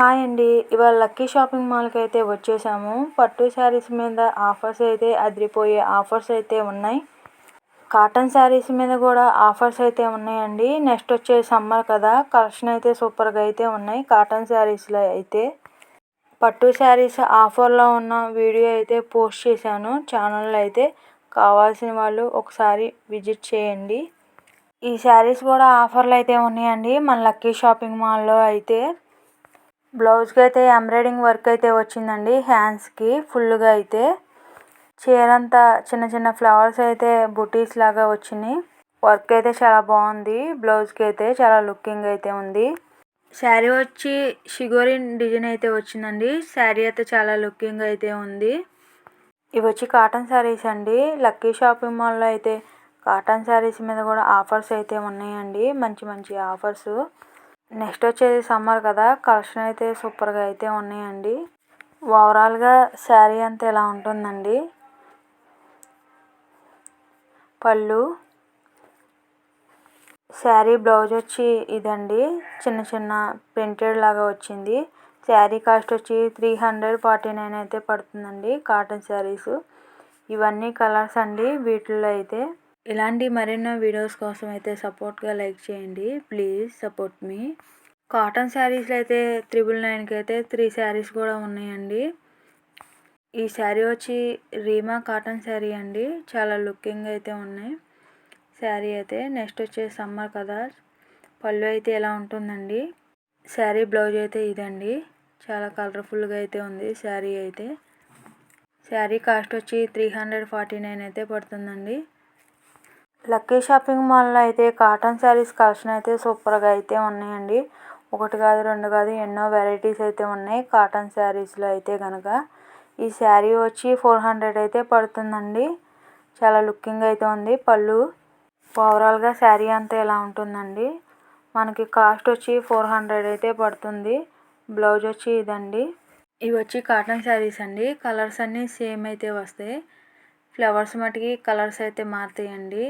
Hi అండి. ఇవాళ lucky shopping మాల్కి అయితే వచ్చేసాము. పట్టు శారీస్ మీద ఆఫర్స్ అయితే అదిరిపోయే ఆఫర్స్ అయితే ఉన్నాయి. కాటన్ శారీస్ మీద కూడా ఆఫర్స్ అయితే ఉన్నాయండి. నెక్స్ట్ వచ్చే సమ్మర్ కదా కలెక్షన్ అయితే సూపర్గా అయితే ఉన్నాయి కాటన్ శారీస్లో అయితే. పట్టు శారీస్ ఆఫర్లో ఉన్న వీడియో అయితే పోస్ట్ చేశాను. ఛానల్లో అయితే కావాల్సిన వాళ్ళు ఒకసారి విజిట్ చేయండి. ఈ శారీస్ కూడా ఆఫర్లు అయితే ఉన్నాయండి. మన లక్కీ షాపింగ్ మాల్లో అయితే బ్లౌజ్కి అయితే ఎంబ్రాయిడింగ్ వర్క్ అయితే వచ్చిందండి. హ్యాండ్స్కి ఫుల్గా అయితే. చీర అంతా చిన్న చిన్న ఫ్లవర్స్ అయితే బుటీస్ లాగా వచ్చినాయి. వర్క్ అయితే చాలా బాగుంది. బ్లౌజ్కి అయితే చాలా లుకింగ్ అయితే ఉంది. శారీ వచ్చి షిగోరిన్ డిజైన్ అయితే వచ్చిందండి. శారీ అయితే చాలా లుకింగ్ అయితే ఉంది. ఇవి వచ్చి కాటన్ శారీస్ అండి. లక్కీ షాపింగ్ మాల్లో అయితే కాటన్ శారీస్ మీద కూడా ఆఫర్స్ అయితే ఉన్నాయండి. మంచి మంచి ఆఫర్స్. నెక్స్ట్ వచ్చేది సమ్మర్ కదా. కలెక్షన్ అయితే సూపర్గా అయితే ఉన్నాయండి. ఓవరాల్గా శారీ అంతా ఇలా ఉంటుందండి? పళ్ళు. శారీ బ్లౌజ్ వచ్చి ఇదండి. చిన్న చిన్న ప్రింటెడ్ లాగా వచ్చింది. శారీ కాస్ట్ వచ్చి త్రీ హండ్రెడ్ ఫార్టీ నైన్ అయితే పడుతుందండి కాటన్ శారీస్. ఇవన్నీ కలర్స్ అండి వీటిల్లో అయితే. ఇలాంటి మరెన్నో వీడియోస్ కోసం అయితే సపోర్ట్గా లైక్ చేయండి. Please support me. కాటన్ శారీస్లో అయితే త్రిబుల్ నైన్కి అయితే త్రీ శారీస్ కూడా ఉన్నాయండి. ఈ శారీ వచ్చి రీమా కాటన్ శారీ అండి. చాలా లుకింగ్ అయితే ఉన్నాయి. శారీ అయితే నెక్స్ట్ వచ్చే సమ్మర్ కదా. పళ్ళు అయితే ఎలా ఉంటుందండి? శారీ బ్లౌజ్ అయితే ఇదండి. చాలా కలర్ఫుల్గా అయితే ఉంది శారీ అయితే. శారీ కాస్ట్ వచ్చి త్రీ హండ్రెడ్ ఫార్టీ నైన్ అయితే పడుతుందండి. లక్కీ షాపింగ్ మాల్లో అయితే కాటన్ శారీస్ కలెక్షన్ అయితే సూపర్గా అయితే ఉన్నాయండి. ఒకటి కాదు రెండు కాదు ఎన్నో వెరైటీస్ అయితే ఉన్నాయి కాటన్ శారీస్లో అయితే కనుక ఈ శారీ వచ్చి ఫోర్ హండ్రెడ్ అయితే పడుతుందండి. చాలా లుకింగ్ అయితే ఉంది. పళ్ళు ఓవరాల్గా శారీ అంతా ఎలా ఉంటుందండి. మనకి కాస్ట్ వచ్చి ఫోర్ హండ్రెడ్ అయితే పడుతుంది. బ్లౌజ్ వచ్చి ఇదండి. ఇవి వచ్చి కాటన్ శారీస్ అండి. కలర్స్ అన్నీ సేమ్ అయితే వస్తాయి. ఫ్లవర్స్ మటుకి కలర్స్ అయితే మారుతాయండి.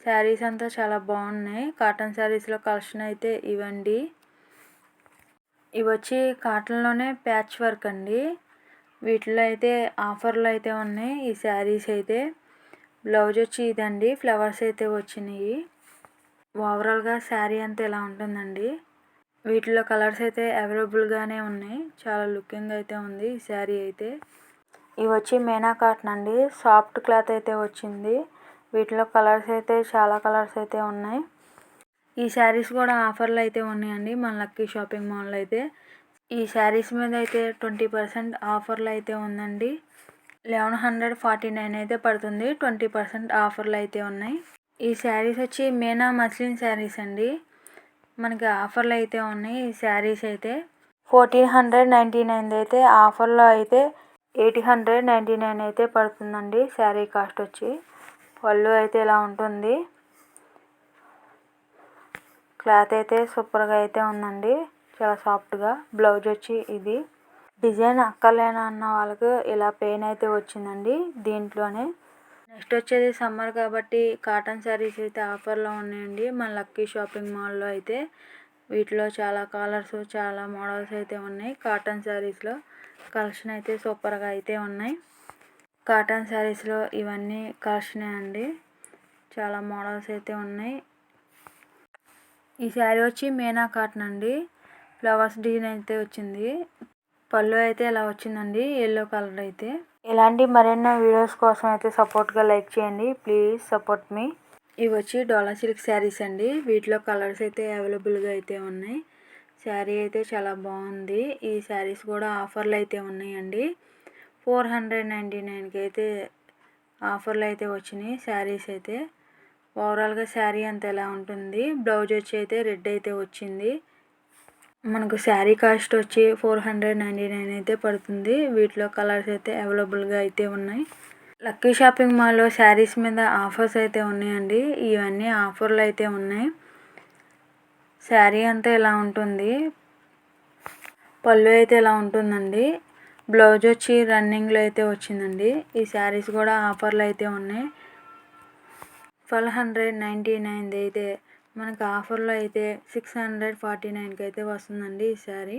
శారీస్ అంతా చాలా బాగున్నాయి. కాటన్ శారీస్లో కలెక్షన్ అయితే ఇవ్వండి ఇవి వచ్చి కాటన్లోనే ప్యాచ్ వర్క్ అండి. వీటిలో అయితే ఆఫర్లు అయితే ఉన్నాయి ఈ శారీస్ అయితే. బ్లౌజ్ వచ్చి ఇదండి. ఫ్లవర్స్ అయితే వచ్చినాయి. ఓవరాల్గా శారీ అంతా ఇలా ఉంటుందండి? వీటిలో కలర్స్ అయితే అవైలబుల్గానే ఉన్నాయి. చాలా లుకింగ్ అయితే ఉంది ఈ శారీ అయితే. ఇవి వచ్చి మేనా కాటన్ అండి. సాఫ్ట్ క్లాత్ అయితే వచ్చింది. వీటిలో కలర్స్ అయితే చాలా కలర్స్ అయితే ఉన్నాయి. ఈ శారీస్ కూడా ఆఫర్లు అయితే ఉన్నాయండి మన లక్కీ షాపింగ్ మాల్లో అయితే. ఈ శారీస్ మీద అయితే ట్వంటీ పర్సెంట్ ఆఫర్లు అయితే ఉందండి. లెవెన్ హండ్రెడ్ ఫార్టీ నైన్ అయితే పడుతుంది ట్వంటీ పర్సెంట్ ఆఫర్లు అయితే ఉన్నాయి. ఈ శారీస్ వచ్చి మేనా మస్లిన్ శారీస్ అండి. మనకి ఆఫర్లు అయితే ఉన్నాయి ఈ శారీస్ అయితే. ఫోర్టీన్ హండ్రెడ్ నైంటీ నైన్ అయితే ఆఫర్లో అయితే ఎయిట్ హండ్రెడ్ నైంటీ నైన్ అయితే పడుతుందండి శారీ కాస్ట్ వచ్చి. పళ్ళు అయితే ఇలా ఉంటుంది. క్లాత్ అయితే సూపర్గా అయితే ఉందండి. చాలా సాఫ్ట్గా. బ్లౌజ్ వచ్చి ఇది. డిజైన్ అక్కర్లేనా అన్న వాళ్ళకు ఇలా పెయిన్ అయితే వచ్చిందండి దీంట్లోనే. నెక్స్ట్ వచ్చేది సమ్మర్ కాబట్టి కాటన్ శారీస్ అయితే ఆఫర్లో ఉన్నాయండి. మన లక్కీ షాపింగ్ మాల్లో అయితే. వీటిలో చాలా కలర్స్ చాలా మోడల్స్ అయితే ఉన్నాయి కాటన్ శారీస్లో. కలెక్షన్ అయితే సూపర్గా అయితే ఉన్నాయి. కాటన్ శారీస్లో ఇవన్నీ కలెక్షనే అండి చాలా మోడల్స్ అయితే ఉన్నాయి. ఈ శారీ వచ్చి మేనా కాటన్ అండి. ఫ్లవర్స్ డిజైన్ అయితే వచ్చింది. పళ్ళు అయితే ఇలా వచ్చిందండి ఎల్లో కలర్ అయితే. ఇలాంటి మరెన్నో వీడియోస్ కోసం అయితే సపోర్ట్గా లైక్ చేయండి. Please support me. ఇవి వచ్చి డోలా సిల్క్ శారీస్ అండి. వీటిలో కలర్స్ అయితే అవైలబుల్గా అయితే ఉన్నాయి. శారీ అయితే చాలా బాగుంది. ఈ శారీస్ కూడా ఆఫర్లు అయితే ఉన్నాయండి. ఫోర్ హండ్రెడ్ నైంటీ నైన్కి అయితే ఆఫర్లు అయితే వచ్చినాయి. శారీస్ అయితే ఓవరాల్గా శారీ అంత ఎలా ఉంటుంది? బ్లౌజ్ వచ్చి అయితే రెడ్ అయితే వచ్చింది. మనకు శారీ కాస్ట్ వచ్చి ఫోర్ హండ్రెడ్ నైంటీ నైన్ అయితే పడుతుంది. వీటిలో కలర్స్ అయితే అవైలబుల్గా అయితే ఉన్నాయి. లక్కీ షాపింగ్ మాల్లో శారీస్ మీద ఆఫర్స్ అయితే ఉన్నాయండి. ఇవన్నీ ఆఫర్లు అయితే ఉన్నాయి. శారీ అంతా ఇలా ఉంటుంది? పళ్ళు అయితే ఇలా ఉంటుందండి? బ్లౌజ్ వచ్చి రన్నింగ్లో అయితే వచ్చిందండి. ఈ శారీస్ కూడా ఆఫర్లు అయితే ఉన్నాయి. ట్వెల్వ్ హండ్రెడ్ నైంటీ నైన్ది అయితే మనకు ఆఫర్లో అయితే సిక్స్ హండ్రెడ్ ఫార్టీ నైన్కి అయితే వస్తుందండి ఈ శారీ.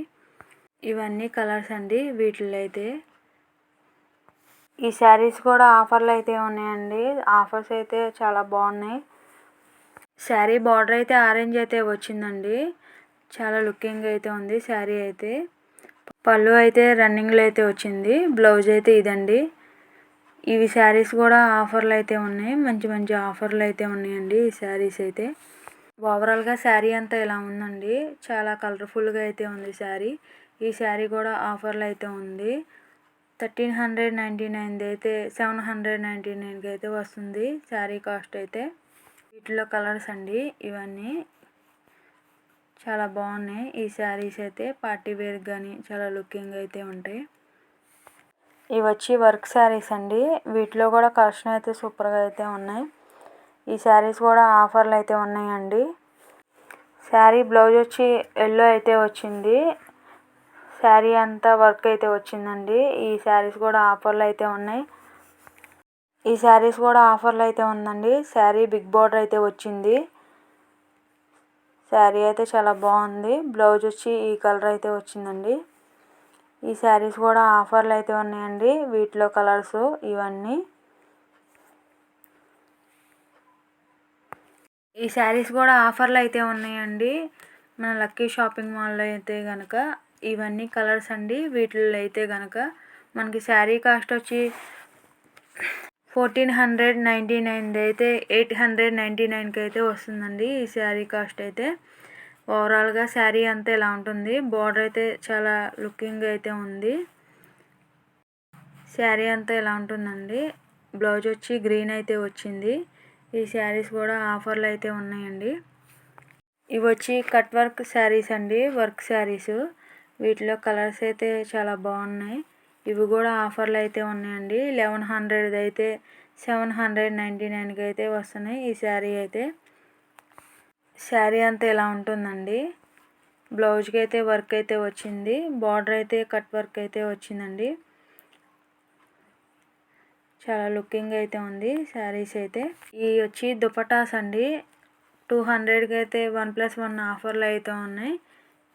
ఇవన్నీ కలర్స్ అండి వీటిలో అయితే. ఈ శారీస్ కూడా ఆఫర్లు అయితే ఉన్నాయండి. ఆఫర్స్ అయితే చాలా బాగున్నాయి. శారీ బార్డర్ అయితే ఆరెంజ్ అయితే వచ్చిందండి. చాలా లుకింగ్ అయితే ఉంది శారీ అయితే. పళ్ళు అయితే రన్నింగ్లో అయితే వచ్చింది. బ్లౌజ్ అయితే ఇదండి. ఇవి శారీస్ కూడా ఆఫర్లు అయితే ఉన్నాయి. మంచి మంచి ఆఫర్లు అయితే ఉన్నాయండి ఈ శారీస్ అయితే. ఓవరాల్గా శారీ అంతా ఇలా ఉందండి. చాలా కలర్ఫుల్గా అయితే ఉంది శారీ. ఈ శారీ కూడా ఆఫర్లు అయితే ఉంది. థర్టీన్ హండ్రెడ్ నైంటీ నైన్ది అయితే సెవెన్ హండ్రెడ్ నైంటీ నైన్కి అయితే వస్తుంది శారీ కాస్ట్ అయితే. వీటిలో కలర్స్ అండి ఇవన్నీ. చాలా బాగున్నాయి. ఈ శారీస్ అయితే పార్టీ వేర్ కానీ చాలా లుకింగ్ అయితే ఉంటాయి. ఇవి వచ్చి వర్క్ శారీస్ అండి. వీటిలో కూడా కలెక్షన్ అయితే సూపర్గా అయితే ఉన్నాయి. ఈ శారీస్ కూడా ఆఫర్లు అయితే ఉన్నాయండి. శారీ బ్లౌజ్ వచ్చి ఎల్లో అయితే వచ్చింది. శారీ అంతా వర్క్ అయితే వచ్చిందండి. ఈ శారీస్ కూడా ఆఫర్లు అయితే ఉన్నాయి. ఈ శారీస్ కూడా ఆఫర్లు అయితే ఉందండి. శారీ బిగ్ బార్డర్ అయితే వచ్చింది. శారీ అయితే చాలా బాగుంది. బ్లౌజ్ వచ్చి ఈ కలర్ అయితే వచ్చిందండి. ఈ శారీస్ కూడా ఆఫర్లు అయితే ఉన్నాయండి. వీటిలో కలర్స్ ఇవన్నీ. ఈ శారీస్ కూడా ఆఫర్లు అయితే ఉన్నాయండి. మన లక్కీ షాపింగ్ మాల్లో అయితే కనుక ఇవన్నీ కలర్స్ అండి. వీటిల్లో అయితే కనుక మనకి శారీ కాస్ట్ వచ్చి ఫోర్టీన్ హండ్రెడ్ నైంటీ నైన్ది అయితే ఎయిట్ హండ్రెడ్ నైంటీ నైన్కి అయితే వస్తుందండి ఈ శారీ కాస్ట్ అయితే. ఓవరాల్గా శారీ అంతా ఇలా ఉంటుంది? బార్డర్ అయితే చాలా లుకింగ్ అయితే ఉంది. శారీ అంతా ఇలా ఉంటుందండి? బ్లౌజ్ వచ్చి గ్రీన్ అయితే వచ్చింది. ఈ శారీస్ కూడా ఆఫర్లు అయితే ఉన్నాయండి. ఇవి వచ్చి కట్ వర్క్ శారీస్ అండి వర్క్ శారీస్. వీటిలో కలర్స్ అయితే చాలా బాగున్నాయి. ఇవి కూడా ఆఫర్లు అయితే ఉన్నాయండి. లెవెన్ హండ్రెడ్ అయితే సెవెన్ హండ్రెడ్ నైంటీ నైన్కి అయితే వస్తున్నాయి. ఈ శారీ అయితే శారీ అంతా ఇలా ఉంటుందండి. బ్లౌజ్కి అయితే వర్క్ అయితే వచ్చింది. బార్డర్ అయితే కట్ వర్క్ అయితే వచ్చిందండి. చాలా లుకింగ్ అయితే ఉంది శారీస్ అయితే. ఇవి వచ్చి దుపటాస్ అండి. టూ హండ్రెడ్కి అయితే వన్ ప్లస్ వన్ ఆఫర్లు అయితే ఉన్నాయి.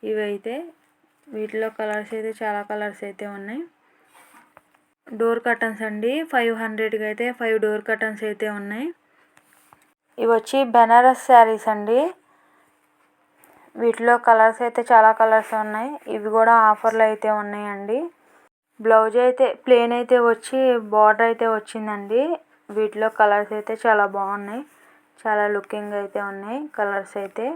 ఇవి అయితే వీటిలో కలర్స్ అయితే చాలా కలర్స్ అయితే ఉన్నాయి. డోర్ కర్టన్స్ అండి. ఫైవ్ హండ్రెడ్కి అయితే ఫైవ్ డోర్ కర్టన్స్ అయితే ఉన్నాయి. ఇవి వచ్చి బెనారస్ శారీస్ అండి. వీటిలో కలర్స్ అయితే చాలా కలర్స్ ఉన్నాయి. ఇవి కూడా ఆఫర్లు అయితే ఉన్నాయండి. బ్లౌజ్ అయితే ప్లేన్ అయితే వచ్చి బార్డర్ అయితే వచ్చిందండి. వీటిలో కలర్స్ అయితే చాలా బాగున్నాయి. చాలా లుకింగ్ అయితే ఉన్నాయి కలర్స్ అయితే.